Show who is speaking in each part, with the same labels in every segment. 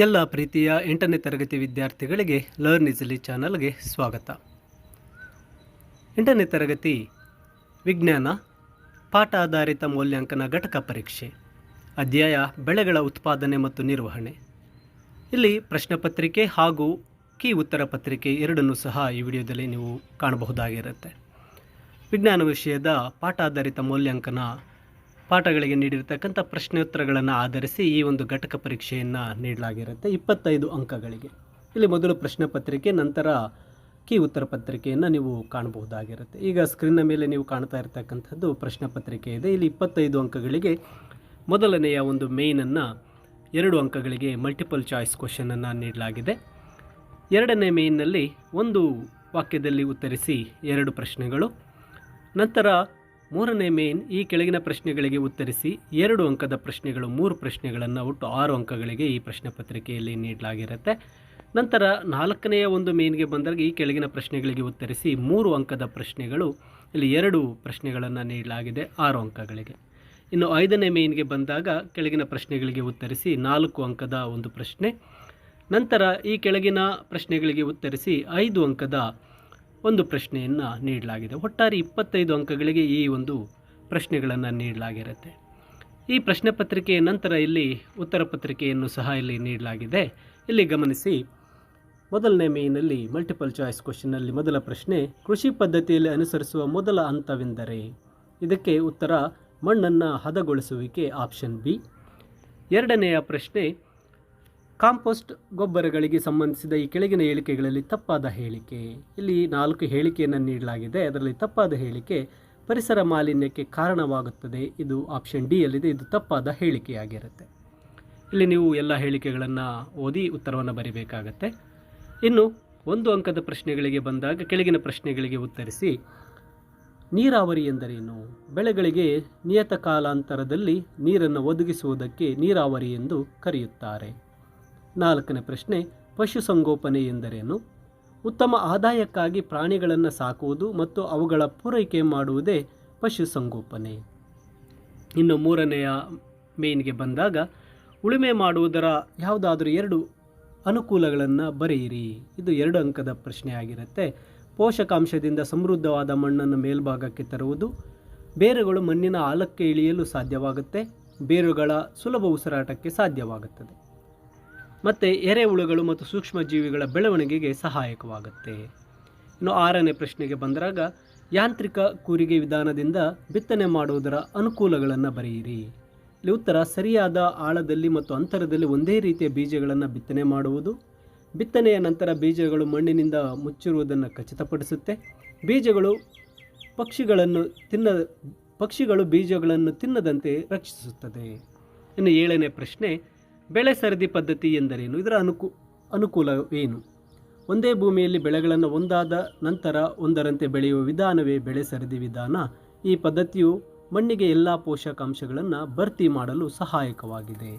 Speaker 1: ಎಲ್ಲ ಪ್ರೀತಿಯ ಎಂಟನೇ ತರಗತಿ ವಿದ್ಯಾರ್ಥಿಗಳಿಗೆ ಲರ್ನ್ ಇಸಲಿ ಚಾನಲ್ಗೆ ಸ್ವಾಗತ. ಎಂಟನೇ ತರಗತಿ, ವಿಜ್ಞಾನ ಪಾಠ ಆಧಾರಿತ ಮೌಲ್ಯಾಂಕನ ಘಟಕ ಪರೀಕ್ಷೆ, ಅಧ್ಯಾಯ, ಬೆಳೆಗಳ ಉತ್ಪಾದನೆ ಮತ್ತು ನಿರ್ವಹಣೆ. ಇಲ್ಲಿ ಪ್ರಶ್ನೆ ಪತ್ರಿಕೆ ಹಾಗೂ ಕೀ ಉತ್ತರ ಪತ್ರಿಕೆ ಎರಡನ್ನೂ ಸಹ ಈ ವಿಡಿಯೋದಲ್ಲಿ ನೀವು ಕಾಣಬಹುದಾಗಿರುತ್ತೆ. ವಿಜ್ಞಾನ ವಿಷಯದ ಪಾಠ ಆಧಾರಿತ ಮೌಲ್ಯಾಂಕನ ಪಾಠಗಳಿಗೆ ನೀಡಿರ್ತಕ್ಕಂಥ ಪ್ರಶ್ನೋತ್ತರಗಳನ್ನು ಆಧರಿಸಿ ಈ ಒಂದು ಘಟಕ ಪರೀಕ್ಷೆಯನ್ನು ನೀಡಲಾಗಿರುತ್ತೆ. ಇಪ್ಪತ್ತೈದು ಅಂಕಗಳಿಗೆ. ಇಲ್ಲಿ ಮೊದಲು ಪ್ರಶ್ನೆ ಪತ್ರಿಕೆ, ನಂತರ ಕೀ ಉತ್ತರ ಪತ್ರಿಕೆಯನ್ನು ನೀವು ಕಾಣಬಹುದಾಗಿರುತ್ತೆ. ಈಗ ಸ್ಕ್ರೀನ್ನ ಮೇಲೆ ನೀವು ಕಾಣ್ತಾ ಇರತಕ್ಕಂಥದ್ದು ಪ್ರಶ್ನೆ ಪತ್ರಿಕೆ ಇದೆ. ಇಲ್ಲಿ ಇಪ್ಪತ್ತೈದು ಅಂಕಗಳಿಗೆ ಮೊದಲನೆಯ ಒಂದು ಮೇಯ್ನನ್ನು ಎರಡು ಅಂಕಗಳಿಗೆ ಮಲ್ಟಿಪಲ್ ಚಾಯ್ಸ್ ಕ್ವಶನನ್ನು ನೀಡಲಾಗಿದೆ. ಎರಡನೇ ಮೇಯ್ನಲ್ಲಿ ಒಂದು ವಾಕ್ಯದಲ್ಲಿ ಉತ್ತರಿಸಿ ಎರಡು ಪ್ರಶ್ನೆಗಳು. ನಂತರ ಮೂರನೇ ಮೇನ್ ಈ ಕೆಳಗಿನ ಪ್ರಶ್ನೆಗಳಿಗೆ ಉತ್ತರಿಸಿ ಎರಡು ಅಂಕದ ಪ್ರಶ್ನೆಗಳು, ಮೂರು ಪ್ರಶ್ನೆಗಳನ್ನು ಒಟ್ಟು ಆರು ಅಂಕಗಳಿಗೆ ಈ ಪ್ರಶ್ನೆ ಪತ್ರಿಕೆಯಲ್ಲಿ ನೀಡಲಾಗಿರುತ್ತೆ. ನಂತರ ನಾಲ್ಕನೆಯ ಒಂದು ಮೇನ್ಗೆ ಬಂದಾಗ ಈ ಕೆಳಗಿನ ಪ್ರಶ್ನೆಗಳಿಗೆ ಉತ್ತರಿಸಿ ಮೂರು ಅಂಕದ ಪ್ರಶ್ನೆಗಳು, ಇಲ್ಲಿ ಎರಡು ಪ್ರಶ್ನೆಗಳನ್ನು ನೀಡಲಾಗಿದೆ ಆರು ಅಂಕಗಳಿಗೆ. ಇನ್ನು ಐದನೇ ಮೇನ್ಗೆ ಬಂದಾಗ ಕೆಳಗಿನ ಪ್ರಶ್ನೆಗಳಿಗೆ ಉತ್ತರಿಸಿ ನಾಲ್ಕು ಅಂಕದ ಒಂದು ಪ್ರಶ್ನೆ. ನಂತರ ಈ ಕೆಳಗಿನ ಪ್ರಶ್ನೆಗಳಿಗೆ ಉತ್ತರಿಸಿ ಐದು ಅಂಕದ ಒಂದು ಪ್ರಶ್ನೆಯನ್ನು ನೀಡಲಾಗಿದೆ. ಒಟ್ಟಾರೆ ಇಪ್ಪತ್ತೈದು ಅಂಕಗಳಿಗೆ ಈ ಒಂದು ಪ್ರಶ್ನೆಗಳನ್ನು ನೀಡಲಾಗಿರುತ್ತೆ. ಈ ಪ್ರಶ್ನೆ ಪತ್ರಿಕೆಯ ನಂತರ ಇಲ್ಲಿ ಉತ್ತರ ಪತ್ರಿಕೆಯನ್ನು ಸಹ ಇಲ್ಲಿ ನೀಡಲಾಗಿದೆ. ಇಲ್ಲಿ ಗಮನಿಸಿ, ಮೊದಲನೇ ಮೇನಲ್ಲಿ ಮಲ್ಟಿಪಲ್ ಚಾಯ್ಸ್ ಕ್ವಶನ್ನಲ್ಲಿ ಮೊದಲ ಪ್ರಶ್ನೆ, ಕೃಷಿ ಪದ್ಧತಿಯಲ್ಲಿ ಅನುಸರಿಸುವ ಮೊದಲ ಹಂತವೆಂದರೆ, ಇದಕ್ಕೆ ಉತ್ತರ ಮಣ್ಣನ್ನು ಹದಗೊಳಿಸುವಿಕೆ ಆಪ್ಷನ್ ಬಿ. ಎರಡನೆಯ ಪ್ರಶ್ನೆ ಕಾಂಪೋಸ್ಟ್ ಗೊಬ್ಬರಗಳಿಗೆ ಸಂಬಂಧಿಸಿದ ಈ ಕೆಳಗಿನ ಹೇಳಿಕೆಗಳಲ್ಲಿ ತಪ್ಪಾದ ಹೇಳಿಕೆ. ಇಲ್ಲಿ ನಾಲ್ಕು ಹೇಳಿಕೆಯನ್ನು ನೀಡಲಾಗಿದೆ. ಅದರಲ್ಲಿ ತಪ್ಪಾದ ಹೇಳಿಕೆ ಪರಿಸರ ಮಾಲಿನ್ಯಕ್ಕೆ ಕಾರಣವಾಗುತ್ತದೆ. ಇದು ಆಪ್ಷನ್ ಡಿ ಅಲ್ಲಿದೆ ಇದು ತಪ್ಪಾದ ಹೇಳಿಕೆಯಾಗಿರುತ್ತೆ. ಇಲ್ಲಿ ನೀವು ಎಲ್ಲ ಹೇಳಿಕೆಗಳನ್ನು ಓದಿ ಉತ್ತರವನ್ನು ಬರೀಬೇಕಾಗತ್ತೆ. ಇನ್ನು ಒಂದು ಅಂಕದ ಪ್ರಶ್ನೆಗಳಿಗೆ ಬಂದಾಗ, ಕೆಳಗಿನ ಪ್ರಶ್ನೆಗಳಿಗೆ ಉತ್ತರಿಸಿ, ನೀರಾವರಿ ಎಂದರೇನು? ಬೆಳೆಗಳಿಗೆ ನಿಯತ ಕಾಲಾಂತರದಲ್ಲಿ ನೀರನ್ನು ಒದಗಿಸುವುದಕ್ಕೆ ನೀರಾವರಿ ಎಂದು ಕರೆಯುತ್ತಾರೆ. ನಾಲ್ಕನೇ ಪ್ರಶ್ನೆ, ಪಶುಸಂಗೋಪನೆ ಎಂದರೇನು? ಉತ್ತಮ ಆದಾಯಕ್ಕಾಗಿ ಪ್ರಾಣಿಗಳನ್ನು ಸಾಕುವುದು ಮತ್ತು ಅವುಗಳ ಪೂರೈಕೆ ಮಾಡುವುದೇ ಪಶುಸಂಗೋಪನೆ. ಇನ್ನು ಮೂರನೆಯ ಮೇನ್ಗೆ ಬಂದಾಗ, ಉಳುಮೆ ಮಾಡುವುದರ ಯಾವುದಾದರೂ ಎರಡು ಅನುಕೂಲಗಳನ್ನು ಬರೆಯಿರಿ. ಇದು ಎರಡು ಅಂಕದ ಪ್ರಶ್ನೆ ಆಗಿರುತ್ತೆ. ಪೋಷಕಾಂಶದಿಂದ ಸಮೃದ್ಧವಾದ ಮಣ್ಣನ್ನು ಮೇಲ್ಭಾಗಕ್ಕೆ ತರುವುದು, ಬೇರುಗಳು ಮಣ್ಣಿನ ಆಳಕ್ಕೆ ಇಳಿಯಲು ಸಾಧ್ಯವಾಗುತ್ತೆ, ಬೇರುಗಳ ಸುಲಭ ಉಸಿರಾಟಕ್ಕೆ ಸಾಧ್ಯವಾಗುತ್ತದೆ. ಮತ್ತು ಎರೆಹುಳುಗಳು ಮತ್ತು ಸೂಕ್ಷ್ಮಜೀವಿಗಳ ಬೆಳವಣಿಗೆಗೆ ಸಹಾಯಕವಾಗುತ್ತೆ. ಇನ್ನು ಆರನೇ ಪ್ರಶ್ನೆಗೆ ಬಂದಾಗ ಯಾಂತ್ರಿಕ ಕೂರಿಗೆ ವಿಧಾನದಿಂದ ಬಿತ್ತನೆ ಮಾಡುವುದರ ಅನುಕೂಲಗಳನ್ನು ಬರೆಯಿರಿ. ಇಲ್ಲಿ ಉತ್ತರ, ಸರಿಯಾದ ಆಳದಲ್ಲಿ ಮತ್ತು ಅಂತರದಲ್ಲಿ ಒಂದೇ ರೀತಿಯ ಬೀಜಗಳನ್ನು ಬಿತ್ತನೆ ಮಾಡುವುದು. ಬಿತ್ತನೆಯ ನಂತರ ಬೀಜಗಳು ಮಣ್ಣಿನಿಂದ ಮುಚ್ಚಿರುವುದನ್ನು ಖಚಿತಪಡಿಸುತ್ತೆ. ಬೀಜಗಳು ಪಕ್ಷಿಗಳನ್ನು ತಿನ್ನ, ಪಕ್ಷಿಗಳು ಬೀಜಗಳನ್ನು ತಿನ್ನದಂತೆ ರಕ್ಷಿಸುತ್ತದೆ. ಇನ್ನು ಏಳನೇ ಪ್ರಶ್ನೆ ಬೆಳೆ ಸರದಿ ಪದ್ಧತಿ ಎಂದರೇನು? ಇದರ ಅನುಕು ಅನುಕೂಲವೇನು ಒಂದೇ ಭೂಮಿಯಲ್ಲಿ ಬೆಳೆಗಳನ್ನು ಒಂದಾದ ನಂತರ ಒಂದರಂತೆ ಬೆಳೆಯುವ ವಿಧಾನವೇ ಬೆಳೆ ಸರದಿ ವಿಧಾನ. ಈ ಪದ್ಧತಿಯು ಮಣ್ಣಿಗೆ ಎಲ್ಲ ಪೋಷಕಾಂಶಗಳನ್ನು ಭರ್ತಿ ಮಾಡಲು ಸಹಾಯಕವಾಗಿದೆ.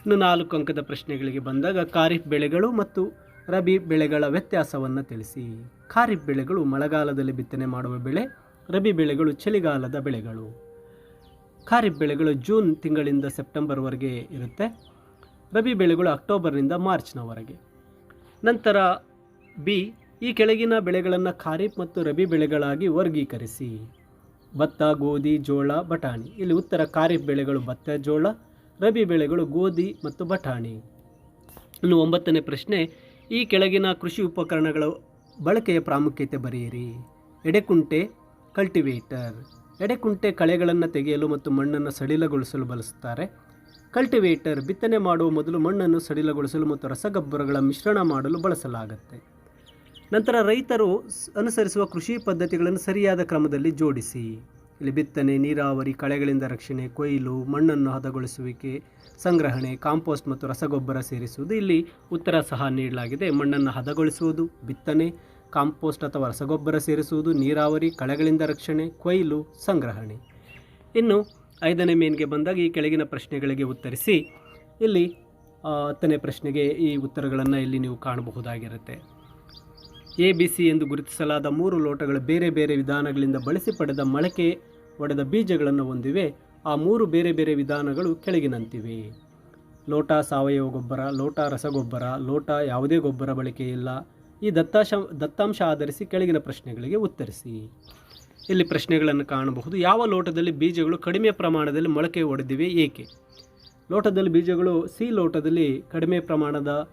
Speaker 1: ಇನ್ನು ನಾಲ್ಕು ಅಂಕದ ಪ್ರಶ್ನೆಗಳಿಗೆ ಬಂದಾಗ ಖಾರಿಫ್ ಬೆಳೆಗಳು ಮತ್ತು ರಬಿ ಬೆಳೆಗಳ ವ್ಯತ್ಯಾಸವನ್ನು ತಿಳಿಸಿ. ಖಾರಿಫ್ ಬೆಳೆಗಳು ಮಳೆಗಾಲದಲ್ಲಿ ಬಿತ್ತನೆ ಮಾಡುವ ಬೆಳೆ, ರಬಿ ಬೆಳೆಗಳು ಚಳಿಗಾಲದ ಬೆಳೆಗಳು. ಖಾರಿಫ್ ಬೆಳೆಗಳು ಜೂನ್ ತಿಂಗಳಿಂದ ಸೆಪ್ಟೆಂಬರ್ವರೆಗೆ ಇರುತ್ತೆ. ರಬಿ ಬೆಳೆಗಳು ಅಕ್ಟೋಬರ್ನಿಂದ ಮಾರ್ಚ್ನವರೆಗೆ. ನಂತರ ಬಿ, ಈ ಕೆಳಗಿನ ಬೆಳೆಗಳನ್ನು ಖಾರಿಫ್ ಮತ್ತು ರಬಿ ಬೆಳೆಗಳಾಗಿ ವರ್ಗೀಕರಿಸಿ. ಭತ್ತ, ಗೋಧಿ, ಜೋಳ, ಬಟಾಣಿ. ಇಲ್ಲಿ ಉತ್ತರ ಖಾರಿಫ್ ಬೆಳೆಗಳು ಭತ್ತ, ಜೋಳ, ರಬಿ ಬೆಳೆಗಳು ಗೋಧಿ ಮತ್ತು ಬಟಾಣಿ. ಇನ್ನು ಒಂಬತ್ತನೇ ಪ್ರಶ್ನೆ, ಈ ಕೆಳಗಿನ ಕೃಷಿ ಉಪಕರಣಗಳ ಬಳಕೆಯ ಪ್ರಾಮುಖ್ಯತೆ ಬರೆಯಿರಿ. ಎಡೆಕುಂಟೆ ಕಲ್ಟಿವೇಟರ್. ಎಡೆಕುಂಟೆ ಕಳೆಗಳನ್ನು ತೆಗೆಯಲು ಮತ್ತು ಮಣ್ಣನ್ನು ಸಡಿಲಗೊಳಿಸಲು ಬಳಸುತ್ತಾರೆ ಕಲ್ಟಿವೇಟರ್ ಬಿತ್ತನೆ ಮಾಡುವ ಮೊದಲು ಮಣ್ಣನ್ನು ಸಡಿಲಗೊಳಿಸಲು ಮತ್ತು ರಸಗೊಬ್ಬರಗಳ ಮಿಶ್ರಣ ಮಾಡಲು ಬಳಸಲಾಗುತ್ತೆ. ನಂತರ ರೈತರು ಅನುಸರಿಸುವ ಕೃಷಿ ಪದ್ಧತಿಗಳನ್ನು ಸರಿಯಾದ ಕ್ರಮದಲ್ಲಿ ಜೋಡಿಸಿ. ಇಲ್ಲಿ ಬಿತ್ತನೆ, ನೀರಾವರಿ, ಕಳೆಗಳಿಂದ ರಕ್ಷಣೆ, ಕೊಯ್ಲು, ಮಣ್ಣನ್ನು ಹದಗೊಳಿಸುವಿಕೆ, ಸಂಗ್ರಹಣೆ, ಕಾಂಪೋಸ್ಟ್ ಮತ್ತು ರಸಗೊಬ್ಬರ ಸೇರಿಸುವುದು. ಇಲ್ಲಿ ಉತ್ತರ ಸಹ ನೀಡಲಾಗಿದೆ. ಮಣ್ಣನ್ನು ಹದಗೊಳಿಸುವುದು, ಬಿತ್ತನೆ, ಕಾಂಪೋಸ್ಟ್ ಅಥವಾ ರಸಗೊಬ್ಬರ ಸೇರಿಸುವುದು, ನೀರಾವರಿ, ಕಳೆಗಳಿಂದ ರಕ್ಷಣೆ, ಕೊಯ್ಲು, ಸಂಗ್ರಹಣೆ. ಇನ್ನು ಐದನೇ ಮೇನ್ಗೆ ಬಂದಾಗ ಈ ಕೆಳಗಿನ ಪ್ರಶ್ನೆಗಳಿಗೆ ಉತ್ತರಿಸಿ, ಇಲ್ಲಿ ಹತ್ತನೇ ಪ್ರಶ್ನೆಗೆ ಈ ಉತ್ತರಗಳನ್ನು ಇಲ್ಲಿ ನೀವು ಕಾಣಬಹುದಾಗಿರುತ್ತೆ. ಎ, ಬಿ, ಸಿ ಎಂದು ಗುರುತಿಸಲಾದ ಮೂರು ಲೋಟಗಳು ಬೇರೆ ಬೇರೆ ವಿಧಾನಗಳಿಂದ ಬಳಸಿ ಪಡೆದ ಮೊಳಕೆ ಒಡೆದ ಬೀಜಗಳನ್ನು ಹೊಂದಿವೆ. ಆ ಮೂರು ಬೇರೆ ಬೇರೆ ವಿಧಾನಗಳು ಕೆಳಗಿನಂತಿವೆ. ಲೋಟ ಸಾವಯವ ಗೊಬ್ಬರ, ಲೋಟ ರಸಗೊಬ್ಬರ, ಲೋಟ ಯಾವುದೇ ಗೊಬ್ಬರ ಬಳಕೆ ಇಲ್ಲ. ಈ ದತ್ತಾಂಶ ದತ್ತಾಂಶ ಆಧರಿಸಿ ಕೆಳಗಿನ ಪ್ರಶ್ನೆಗಳಿಗೆ ಉತ್ತರಿಸಿ. ಇಲ್ಲಿ ಪ್ರಶ್ನೆಗಳನ್ನು ಕಾಣಬಹುದು. ಯಾವ ಲೋಟದಲ್ಲಿ ಬೀಜಗಳು ಕಡಿಮೆ ಪ್ರಮಾಣದಲ್ಲಿ ಮೊಳಕೆ ಒಡೆದಿವೆ, ಏಕೆ? ಲೋಟದಲ್ಲಿ ಬೀಜಗಳು, ಸಿ ಲೋಟದಲ್ಲಿ ಕಡಿಮೆ ಪ್ರಮಾಣದ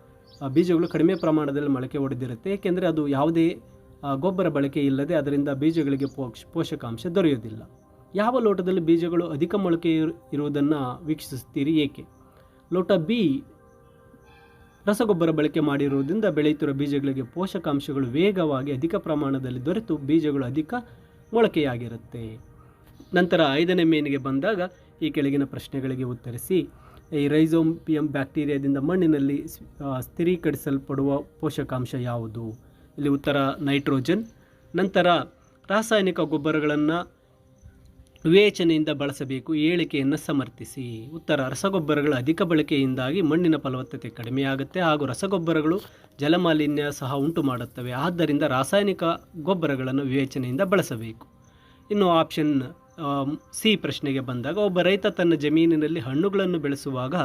Speaker 1: ಬೀಜಗಳು ಕಡಿಮೆ ಪ್ರಮಾಣದಲ್ಲಿ ಮೊಳಕೆ ಒಡೆದಿರುತ್ತೆ. ಏಕೆಂದರೆ ಅದು ಯಾವುದೇ ಗೊಬ್ಬರ ಬಳಕೆ ಇಲ್ಲದೆ ಅದರಿಂದ ಬೀಜಗಳಿಗೆ ಪೋಷ, ಪೋಷಕಾಂಶ ದೊರೆಯೋದಿಲ್ಲ ಯಾವ ಲೋಟದಲ್ಲಿ ಬೀಜಗಳು ಅಧಿಕ ಮೊಳಕೆ ಇರು- ಇರುವುದನ್ನು ವೀಕ್ಷಿಸುತ್ತೀರಿ, ಏಕೆ? ಲೋಟ ಬಿ ರಸಗೊಬ್ಬರ ಬಳಕೆ ಮಾಡಿರುವುದರಿಂದ ಬೆಳೆಯುತ್ತಿರುವ ಬೀಜಗಳಿಗೆ ಪೋಷಕಾಂಶಗಳು ವೇಗವಾಗಿ ಅಧಿಕ ಪ್ರಮಾಣದಲ್ಲಿ ದೊರೆತು ಬೀಜಗಳು ಅಧಿಕ ಮೊಳಕೆಯಾಗಿರುತ್ತೆ. ನಂತರ ಐದನೇ ಮೇನಿಗೆ ಬಂದಾಗ ಈ ಕೆಳಗಿನ ಪ್ರಶ್ನೆಗಳಿಗೆ ಉತ್ತರಿಸಿ, ಈ ರೈಸೋಂಪಿಯಂ ಬ್ಯಾಕ್ಟೀರಿಯಾದಿಂದ ಮಣ್ಣಿನಲ್ಲಿ ಸ್ಥಿರೀಕರಿಸಲ್ಪಡುವ ಪೋಷಕಾಂಶ ಯಾವುದು? ಇಲ್ಲಿ ಉತ್ತರ ನೈಟ್ರೋಜನ್, ನಂತರ ರಾಸಾಯನಿಕ ಗೊಬ್ಬರಗಳನ್ನು ವಿವೇಚನೆಯಿಂದ ಬಳಸಬೇಕು ಏಳಿಕೆಯನ್ನು ಸಮರ್ಥಿಸಿ. ಉತ್ತರ, ರಸಗೊಬ್ಬರಗಳ ಅಧಿಕ ಬಳಕೆಯಿಂದಾಗಿ ಮಣ್ಣಿನ ಫಲವತ್ತತೆ ಕಡಿಮೆಯಾಗುತ್ತೆ ಹಾಗೂ ರಸಗೊಬ್ಬರಗಳು ಜಲಮಾಲಿನ್ಯ ಸಹ ಉಂಟು ಮಾಡುತ್ತವೆ. ಆದ್ದರಿಂದ ರಾಸಾಯನಿಕ ಗೊಬ್ಬರಗಳನ್ನು ವಿವೇಚನೆಯಿಂದ ಬಳಸಬೇಕು. ಇನ್ನು ಆಪ್ಷನ್ ಸಿ ಪ್ರಶ್ನೆಗೆ ಬಂದಾಗ, ಒಬ್ಬ ರೈತ ತನ್ನ ಜಮೀನಿನಲ್ಲಿ ಹಣ್ಣುಗಳನ್ನು ಬೆಳೆಸುವಾಗ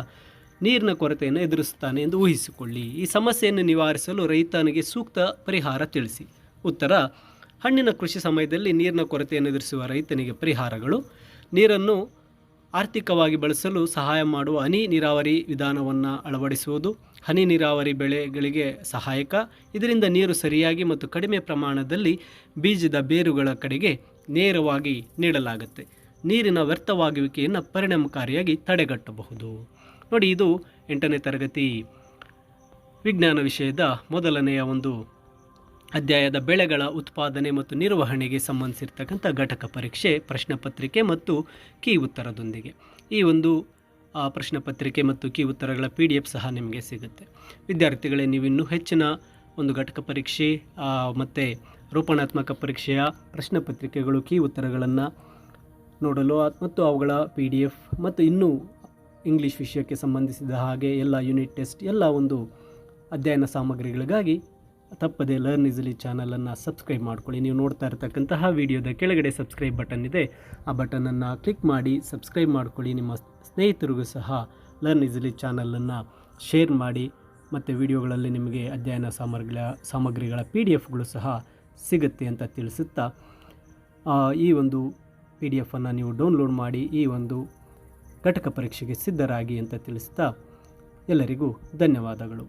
Speaker 1: ನೀರಿನ ಕೊರತೆಯನ್ನು ಎದುರಿಸುತ್ತಾನೆ ಎಂದು ಊಹಿಸಿಕೊಳ್ಳಿ. ಈ ಸಮಸ್ಯೆಯನ್ನು ನಿವಾರಿಸಲು ರೈತನಿಗೆ ಸೂಕ್ತ ಪರಿಹಾರ ತಿಳಿಸಿ. ಉತ್ತರ ಹಣ್ಣಿನ ಕೃಷಿ ಸಮಯದಲ್ಲಿ ನೀರಿನ ಕೊರತೆಯನ್ನು ಎದುರಿಸುವ ರೈತನಿಗೆ ಪರಿಹಾರಗಳು. ನೀರನ್ನು ಆರ್ಥಿಕವಾಗಿ ಬಳಸಲು ಸಹಾಯ ಮಾಡುವ ಹನಿ ನೀರಾವರಿ ವಿಧಾನವನ್ನು ಅಳವಡಿಸುವುದು. ಹನಿ ನೀರಾವರಿ ಬೆಳೆಗಳಿಗೆ ಸಹಾಯಕ. ಇದರಿಂದ ನೀರು ಸರಿಯಾಗಿ ಮತ್ತು ಕಡಿಮೆ ಪ್ರಮಾಣದಲ್ಲಿ ಬೀಜದ ಬೇರುಗಳ ಕಡೆಗೆ ನೇರವಾಗಿ ನೀಡಲಾಗುತ್ತೆ. ನೀರಿನ ವ್ಯರ್ಥವಾಗುವಿಕೆಯನ್ನು ಪರಿಣಾಮಕಾರಿಯಾಗಿ ತಡೆಗಟ್ಟಬಹುದು. ನೋಡಿ, ಇದು ಎಂಟನೇ ತರಗತಿ ವಿಜ್ಞಾನ ವಿಷಯದ ಮೊದಲನೆಯ ಒಂದು ಅಧ್ಯಾಯದ ಬೆಳೆಗಳ ಉತ್ಪಾದನೆ ಮತ್ತು ನಿರ್ವಹಣೆಗೆ ಸಂಬಂಧಿಸಿರ್ತಕ್ಕಂಥ ಘಟಕ ಪರೀಕ್ಷೆ, ಪ್ರಶ್ನೆ ಪತ್ರಿಕೆ ಮತ್ತು ಕೀ ಉತ್ತರದೊಂದಿಗೆ. ಈ ಒಂದು ಪ್ರಶ್ನೆ ಪತ್ರಿಕೆ ಮತ್ತು ಕೀ ಉತ್ತರಗಳ ಪಿ ಡಿ ಎಫ್ ಸಹ ನಿಮಗೆ ಸಿಗುತ್ತೆ. ವಿದ್ಯಾರ್ಥಿಗಳೇ ನೀವು ಇನ್ನೂ ಹೆಚ್ಚಿನ ಒಂದು ಘಟಕ ಪರೀಕ್ಷೆ ಮತ್ತು ರೂಪಣಾತ್ಮಕ ಪರೀಕ್ಷೆಯ ಪ್ರಶ್ನೆ ಪತ್ರಿಕೆಗಳು, ಕೀ ಉತ್ತರಗಳನ್ನು ನೋಡಲು ಮತ್ತು ಅವುಗಳ ಪಿ ಡಿ ಎಫ್ ಮತ್ತು ಇನ್ನೂ ಇಂಗ್ಲೀಷ್ ವಿಷಯಕ್ಕೆ ಸಂಬಂಧಿಸಿದ ಹಾಗೆ ಎಲ್ಲ ಯೂನಿಟ್ ಟೆಸ್ಟ್, ಎಲ್ಲ ಒಂದು ಅಧ್ಯಯನ ಸಾಮಗ್ರಿಗಳಿಗಾಗಿ ತಪ್ಪದೆ ಲರ್ನ್ ಇಸಲಿ ಚಾನಲನ್ನು ಸಬ್ಸ್ಕ್ರೈಬ್ ಮಾಡ್ಕೊಳ್ಳಿ. ನೀವು ನೋಡ್ತಾ ಇರತಕ್ಕಂತಹ ವಿಡಿಯೋದ ಕೆಳಗಡೆ ಸಬ್ಸ್ಕ್ರೈಬ್ ಬಟನ್ ಇದೆ. ಆ ಬಟನನ್ನು ಕ್ಲಿಕ್ ಮಾಡಿ ಸಬ್ಸ್ಕ್ರೈಬ್ ಮಾಡ್ಕೊಳ್ಳಿ. ನಿಮ್ಮ ಸ್ನೇಹಿತರಿಗೂ ಸಹ ಲರ್ನ್ ಇಸಲಿ ಚಾನಲನ್ನು ಶೇರ್ ಮಾಡಿ. ಮತ್ತು ವಿಡಿಯೋಗಳಲ್ಲಿ ನಿಮಗೆ ಅಧ್ಯಯನ ಸಾಮಗ್ರಿಗಳ ಸಾಮಗ್ರಿಗಳ ಪಿ ಡಿ ಎಫ್ಗಳು ಸಹ ಸಿಗುತ್ತೆ ಅಂತ ತಿಳಿಸುತ್ತಾ ಈ ಒಂದು ಪಿ ಡಿ ಎಫನ್ನು ನೀವು ಡೌನ್ಲೋಡ್ ಮಾಡಿ, ಈ ಒಂದು ಘಟಕ ಪರೀಕ್ಷೆಗೆ ಸಿದ್ಧರಾಗಿ ಅಂತ ತಿಳಿಸ್ತಾ ಎಲ್ಲರಿಗೂ ಧನ್ಯವಾದಗಳು.